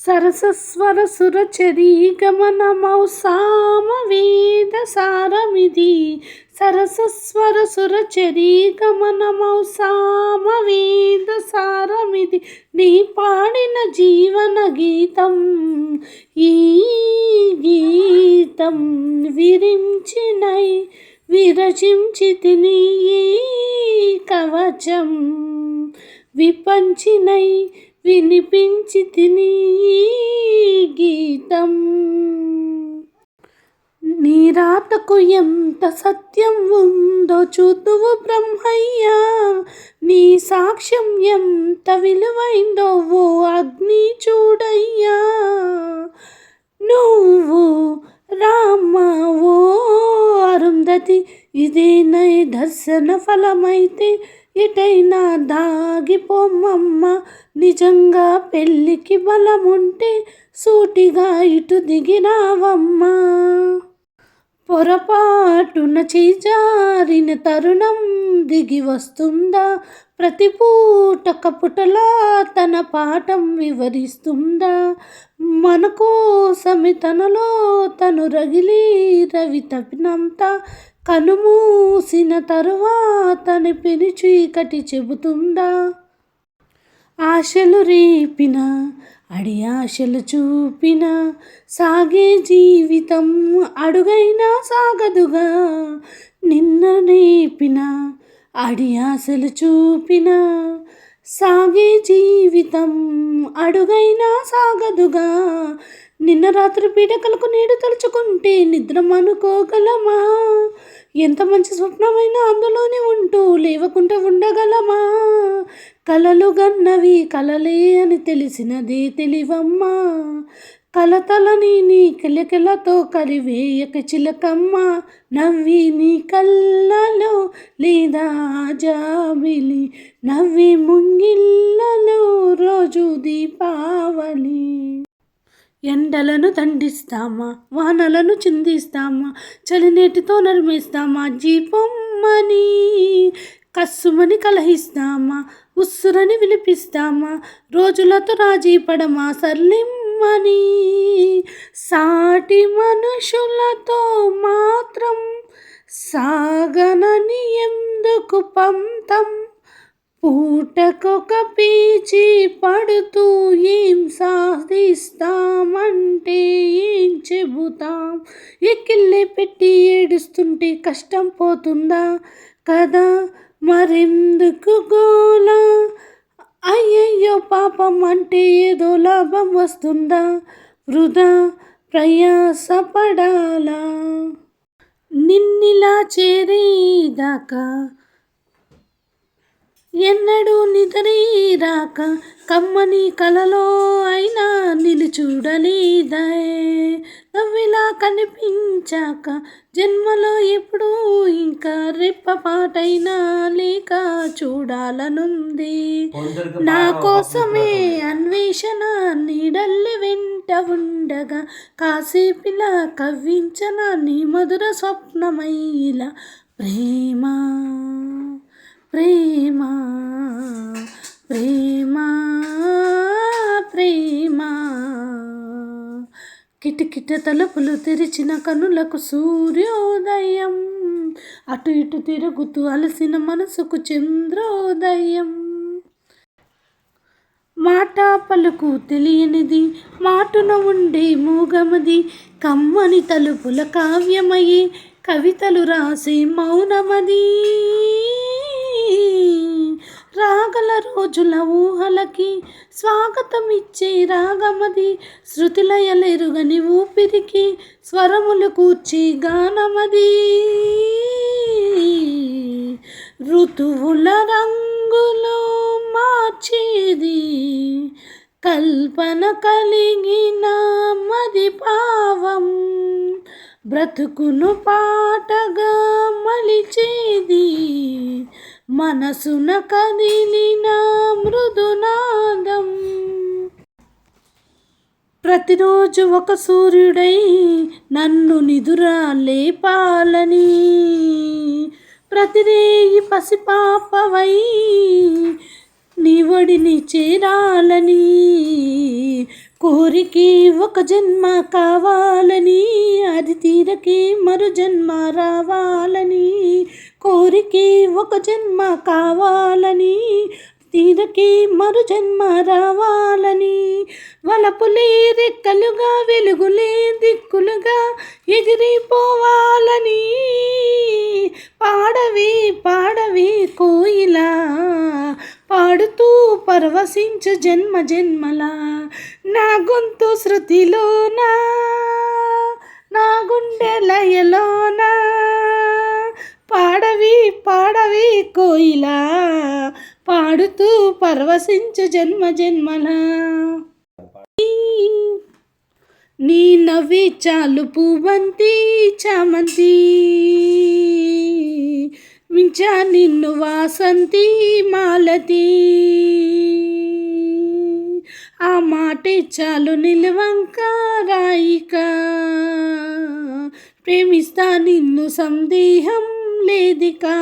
సరసస్వర సురచరీ గమనమౌ సామవేద సారమిది సరసస్వర సురచరీ గమనమౌ సామవేద సారమిది నీ పాడిన జీవన గీతం ఈ గీతం విరించినై విరచించి తిని ఈ కవచం విపంచినై వినిపించి తిని గీతం. నీ రాతకు ఎంత సత్యం ఉందో చూతువు బ్రహ్మయ్య. నీ సాక్ష్యం ఎంత విలువైందో ఓ అగ్ని చూడయ్యా. నువ్వు రామ ఓ అరుంధతి ఇదే నై దర్శన ఫలమైతే ఎటైనా దాగిపోమ్మమ్మ నిజంగా పెళ్ళికి బలముంటే సూటిగా ఇటు దిగిరావమ్మా. పొరపాటున చేజారిన తరుణం దిగి వస్తుందా? ప్రతి పూట కపుటలా తన పాఠం వివరిస్తుందా? మన కోసమి తనలో తను రగిలి రవి తప్పినంత కనుమూసిన తరువాతని పెను చీకటి చెబుతుందా? ఆశలు రేపిన అడి ఆశలు చూపిన సాగే జీవితం అడుగైనా సాగదుగా. నిన్న రేపిన అడి ఆశలు చూపిన సాగే జీవితం అడుగైనా సాగదుగా. నిన్న రాత్రి పీడకలకు నేడు తలుచుకుంటే నిద్ర అనుకోగలమా ఎంత మంచి స్వప్నమైనా అందులోనే ఉంటూ లేవకుండా ఉండగలమా? కలలు గన్నవి కలలే అని తెలిసినదే తెలివమ్మా. కలతలని నీ కిలకిలతో కరివేయక చిలకమ్మ. నవ్వి నీ కళ్ళలో లేదా జాబిలి. నవ్వి ముంగిళ్ళలో రోజు దీపావళి. ఎండలను దండిస్తామా వానలను చిందిస్తామా చలినేటితో నరిమేస్తామా జీపమ్మని. కస్సుమని కలహిస్తామా ఉస్సురని విలిపిస్తామా రోజులతో రాజీ పడమా సర్లిమ్మని. సాటి మనుషులతో మాత్రం సాగనని ఎందుకు పంతం? పూటకొక పీచి పడుతూ ఏం సాధిస్తామంటే ఏం చెబుతాం? ఎక్కిళ్ళే పెట్టి ఏడుస్తుంటే కష్టం పోతుందా? కదా మరెందుకు గోల? అయ్యయ్యో పాపం అంటే ఏదో లాభం వస్తుందా? వృధా ప్రయాసపడాలా? నిన్నిలా చేరేదాకా ఎన్నడూ నిద్రీరాక కమ్మని కలలో అయినా నిలుచూడలేదే నవ్విలా కనిపించాక జన్మలో ఎప్పుడూ ఇంకా రెప్పపాటైనా లేక చూడాలనుంది. నా కోసమే అన్వేషణ నీడల్లి వెంట ఉండగా కాసేపిలా కవ్వించన నీ మధుర స్వప్నమై ఇలా ప్రేమ. ప్రేమ ప్రేమ ప్రేమ. కిటకిట తలుపులు తెరిచిన కనులకు సూర్యోదయం. అటు ఇటు తిరుగుతూ అలసిన మనసుకు చంద్రోదయం. మాట పలుకు తెలియనిది మాటున ఉండే మూగమది కమ్మని తలుపుల కావ్యమయ్యే కవితలు రాసే మౌనమది. రాగల రోజుల ఊహలకి స్వాగతం ఇచ్చే రాగమది. శృతిలయలెరుగని ఊపిరికి స్వరములు కూర్చి గానమది. ఋతువుల రంగులు మార్చేది. కల్పన కలిగిన మది పావం. బ్రతుకును పాటగా మలిచేది. మనసున కదిలిన మృదునాదం. ప్రతిరోజు ఒక సూర్యుడై నన్ను నిదురా లేపాలని. ప్రతిరేయి పసిపాపవై నీవడిని చేరాలని. కోరికి ఒక జన్మ కావాలని అది తీరకి మరు జన్మ రావాలని. కోరికి ఒక జన్మ కావాలని తీరకి మరు జన్మ రావాలని. వలపులే రెక్కలుగా వెలుగులే దిక్కులుగా ఎగిరిపోవాలని. పాడవి పాడవి కోయిలా పాడుతూ పరవశించు జన్మ జన్మలా. నా గొంతు శృతిలోనా నా గుండె లయలోనా? పాడవి పాడవి కోయిలా. పాడుతూ పరవశించు జన్మ జన్మల. నీ నవ్వి చాలు పువ్వంతి చామంతి. మించా నిన్ను వాసంతి మాలతి. ఆ మాటే చాలు నిలవంక రాయిక. ప్రేమిస్తా నిన్ను సందేహం లేదికా.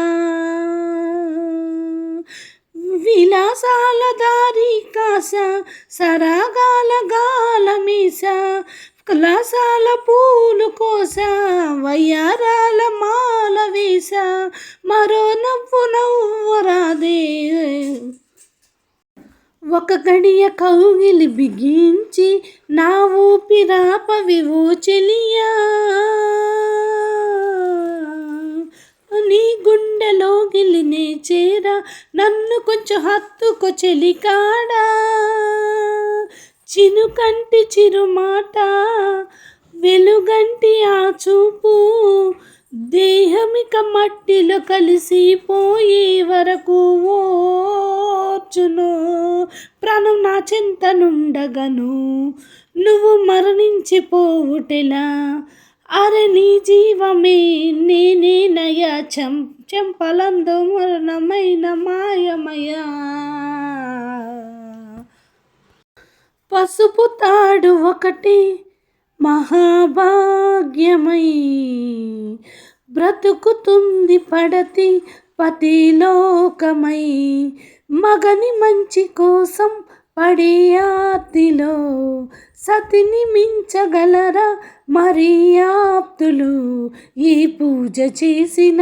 విలాసాల దారి కాస సరాగాల గాల మీస కలాసాల పూలు కోస వయ్యారాల మాల వేస మరో నవ్వు నవ్వురాదే. ఒక గడియ కౌగిలి బిగించి నా ఊపిరాపవివో చెలియా. నీ గుండెలో గిలినే చేర నన్ను కొంచెం హత్తుకు చెలికాడా చినుకంటి చిరుమాట వెలుగంటి ఆ చూపు దేహమిక మట్టిలో కలిసిపోయే వరకు ఓర్చును ప్రాణం నా చింతనుండగను నువ్వు మరణించిపోవుటెలా? అరణి నీ జీవమే నేనే చెం చెంపలందు మరణమైన మాయమయా పసుపు తాడు ఒకటి మహాభాగ్యమై బ్రతుకుతుంది పడతి పతిలోకమై మగని మంచి కోసం పడే ఆర్తిలో సతిని మించగలరా? మరి ఆప్తులు ఈ పూజ చేసిన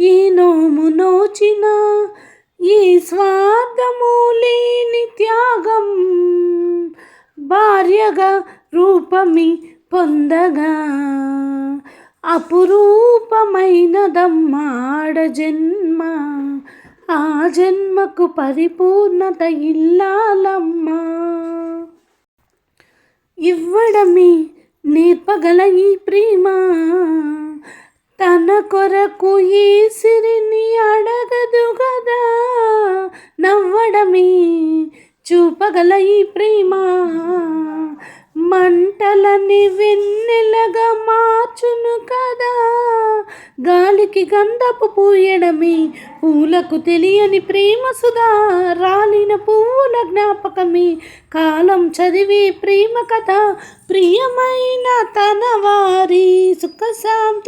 ఈ నోము నోచిన ఈ స్వార్థము లేని త్యాగం భార్యగా రూపమి పొందగా. అపురూపమైనదమ్మాడ జన్మ ఆ జన్మకు పరిపూర్ణత ఇల్లాలమ్మా. ఇవ్వడమే నేర్పగల ఈ ప్రేమ. తన కొరకు ఈ సిరిని అడగదు కదా నవ్వడమే చూపగల ఈ ప్రేమ. మంటలని వెన్నెలగా మార్చును కదా. గాలికి గంధపు పూయడమే పూలకు తెలియని ప్రేమ సుధా రాలిన పువ్వుల జ్ఞాపకమే. కాలం చదివే ప్రేమ కథ ప్రియమైన తన వారి సుఖశాంతు